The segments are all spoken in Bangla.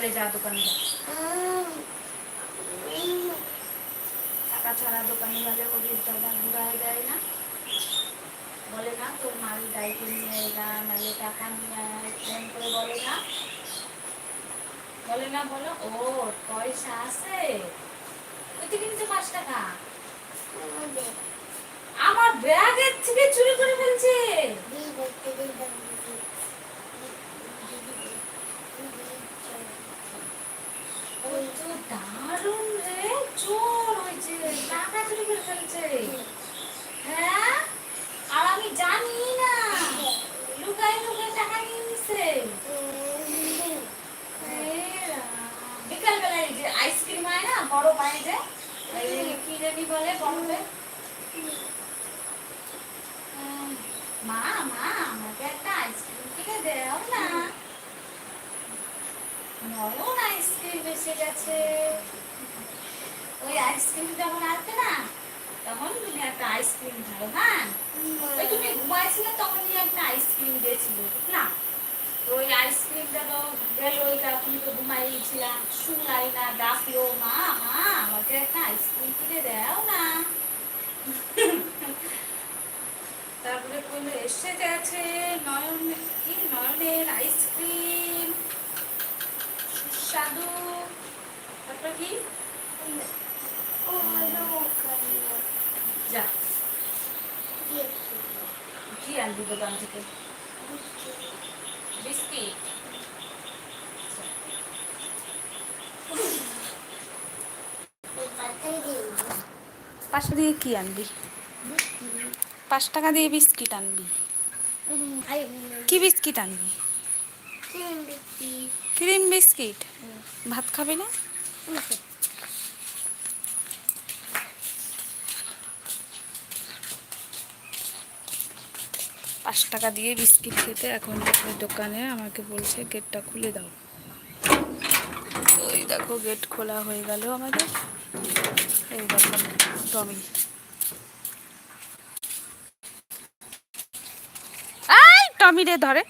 তাহলে যা দোকানে যা। টাকা ছাড়া দোকানে গেলে ওদের দাদা ঘুরায় দেয় না? বলে না, তোর মাল গাড়িতে নিয়ে যা নাহলে টাকা নিয়ে আয় করে বলে না? বলে না, বলো, ও, পয়সা আছে? ওই তো কিনছে পাঁচ টাকা। আমার ব্যাগের থেকে চুরি করে ফেলছে ওই তো দারুণ রে চোর হয়েছে টাকা চুরি করে ফেলছে হ্যাঁ আর আমি জানি না লুকাই লুকাই টাকা নিয়ে নিছে বিকাল বেলায় যে আইসক্রিম হয় না বড় পায় যে কি বলে আইসক্রিম আইসক্রিম গেছে। ওই আইসক্রিম যখন না তখন তুমি একটা আইসক্রিম হ্যাঁ? তুমি ঘুমাইছিলে তখনই একটা আইসক্রিম দিয়েছিল, না? তো ওই তুমি ঘুমাইছিলাম শুনলাই না ডাকলো মা মা আমাকে একটা আইসক্রিম কিনে দাও না। তারপরে কইলো এসে গেছে নয়ন কি নয়নের আইসক্রিম? সুস্বাদু। তারপর কি? যা। কি আনবি দোকান থেকে বিস্কিট পাঁচশো দিয়ে কি আনবি? পাঁচ টাকা দিয়ে বিস্কিট আনবি। কি বিস্কিট আনবি? Cream biscuit. ভাত খাবি না? পাঁচ টাকা দিয়ে বিস্কিট খেতে এখন দোকানে আমাকে বলছে গেটটা খুলে দাও। ওই দেখো গেট খোলা হয়ে গেল আমাদের। টমি আই টমি রে ধরে।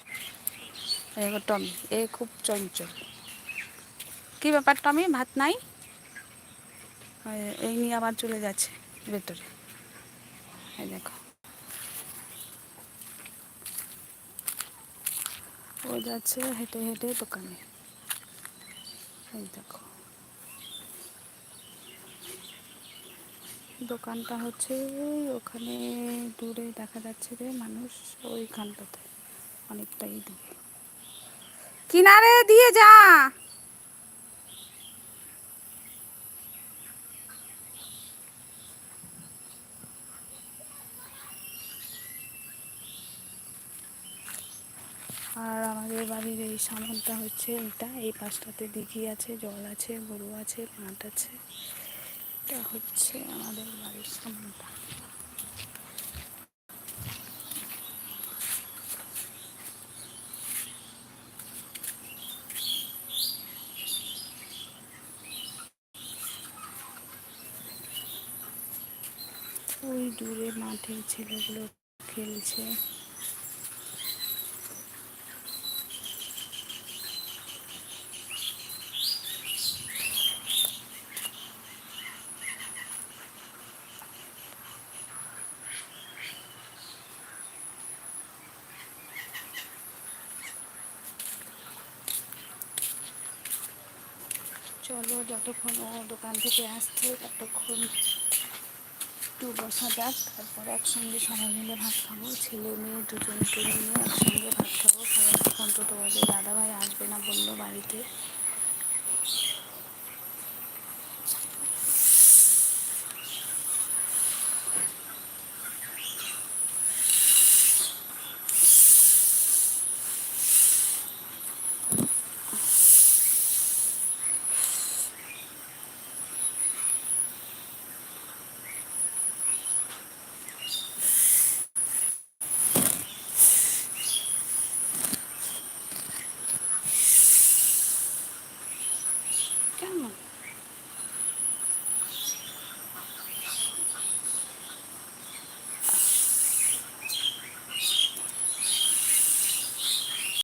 দেখো টমি এ খুব চঞ্চল। কি ব্যাপার টমি? ভাত নাই? এই নিয়ে আবার চলে যাচ্ছে ভেতরে। এই দেখো। ও যাচ্ছে হেঁটে হেঁটে দোকানে। এই দেখো। দোকানটা হচ্ছে ওই ওখানে দূরে দেখা যাচ্ছে যে মানুষ ওইখানটাতে অনেকটাই দূরে। কিনারে দিয়ে যা। আর আমাদের বাড়ির এই সামনটা হচ্ছে এটা এই পাশটাতে দিঘি আছে, জল আছে, গরু আছে, মাঠ আছে। এটা হচ্ছে আমাদের বাড়ির সামনটা। ওই দূরে মাঠে ছেলেগুলো খেলছে। চলো যতক্ষণ ও দোকান থেকে আসছে, ততক্ষণ একটু বসা যাক। তারপরে একসঙ্গে সবাই মিলে ভাত খাব। ছেলে মেয়ে দুজনকে নিয়ে একসঙ্গে ভাত খাব। কারণ তখন তো তোমাদের দাদাভাই আসবে না বলল বাড়িতে।